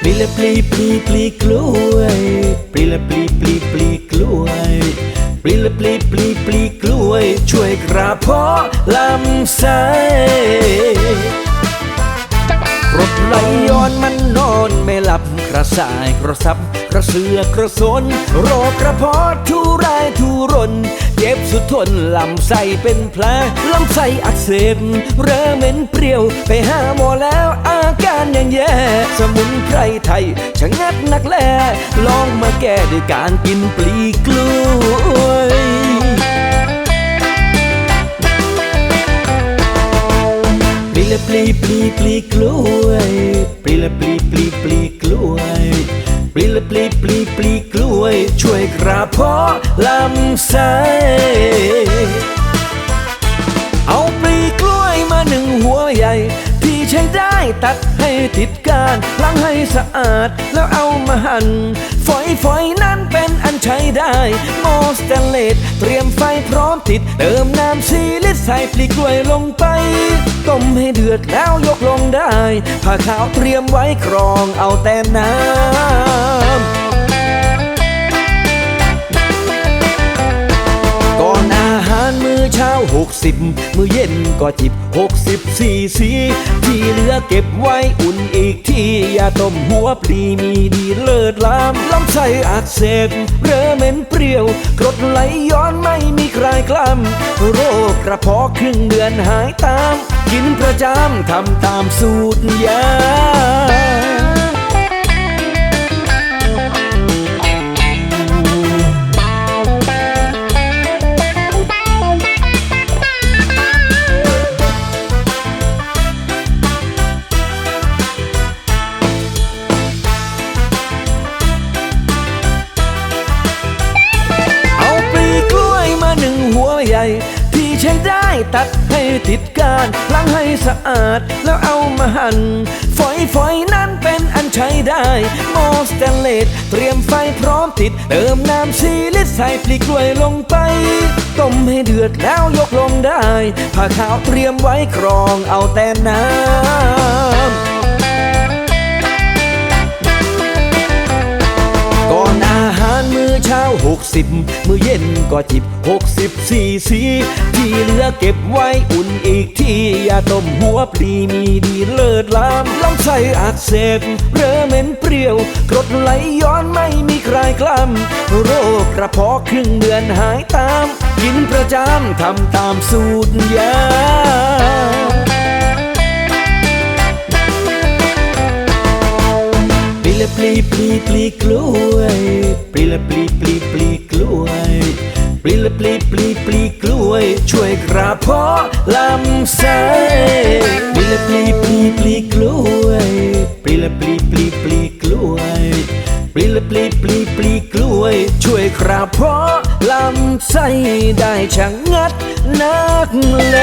ปลีละปลีปลีปลีกล้วยปลีละปลีปลีปลีกล้วยปลีละปลีปลีปลีกล้วย ช่วยกระเพาะลำไส้กรดไหลย้อนมา ลับกระสายกระซับกระเสือกระสน โรคกระเพาะทุรายทุรน เจ็บสุดทนลำไส้เป็นแผลลำไส้อักเสบเริ่มเหม็นเปรี้ยว ไปหาหมอแล้วอาการยังแย่ สมุนไพรไทยชะงัดนักแลลองมาแก้ด้วยการกินปลีกล้วยปลีละปลีปลีปลีกล้วยปลีละปลีปลีปลีก ล้วยปลีละปลีปลีปลีกล้วย ช่วยกระเพาะลำไส้เอาปลีกล้วยมาหนึ่งหัวใหญ่ ที่ใช้ได้ตัดให้ติดกานล้างให้สะอาดแล้วเอามาหั่นฝอยฝอยนั้นเป็น ใช้ได้มอสแตนเลสเตรียมไฟพร้อมติด เติมน้ำซีลิตใส่ปลีกล้วยลงไป ต้มให้เดือดแล้วยกลงได้ ผ้าขาวเตรียมไว้ครองเอาแต่น้ำ ช้า60มื้อเย็นก็จิบ60ซีซีที่เหลือเก็บไว้อุ่นอีกทีอย่าต้มหัวปลีมีดีเลิศล้ำลำไส้อักเสบเริ่มเหม็นเปรี้ยวกรดไหลย้อนไม่มีใครกล้ำโรคกระเพาะครึ่งเดือนหายตาม กินประจำทำตามสูตรยา ใหญ่ ที่ใช้ได้ตัดให้ติดกานล้างให้สะอาดแล้วเอามาหั่นฝอยฝอยนั้นเป็นอันใช้ได้มอสแตนเลสเตรียมไฟพร้อมติด เติมน้ำซีลิตใส่ปลีกล้วยลงไป ต้มให้เดือดแล้วยกลงได้ผ้าขาวเตรียมไว้ครองเอาแต่น้ำ มื้อเช้า60มื้อเย็นก็จิบ60ซีซีที่เหลือเก็บไว้อุ่นอีกทีอย่าต้มหัวปลีมีดีเลิศล้ำลำไส้อักเสบเริ่มเหม็นเปรี้ยวกรดไหลย้อนไม่มีใครกล้ำโรคกระเพาะครึ่งเดือนหายตาม กินประจำทำตามสูตรยา ปลีปลีปลีกล้วยปลีละปลีปลีปลีกล้วยปลีละปลีปลีปลีกล้วย ช่วยกระเพาะลำไส้ปลีละปลีปลีปลีกล้วยปลีละปลีปลีปลีกล้วยปลีละปลีปลีปลีกล้วย ช่วยกระเพาะลำไส้ได้ชะงัดนักแล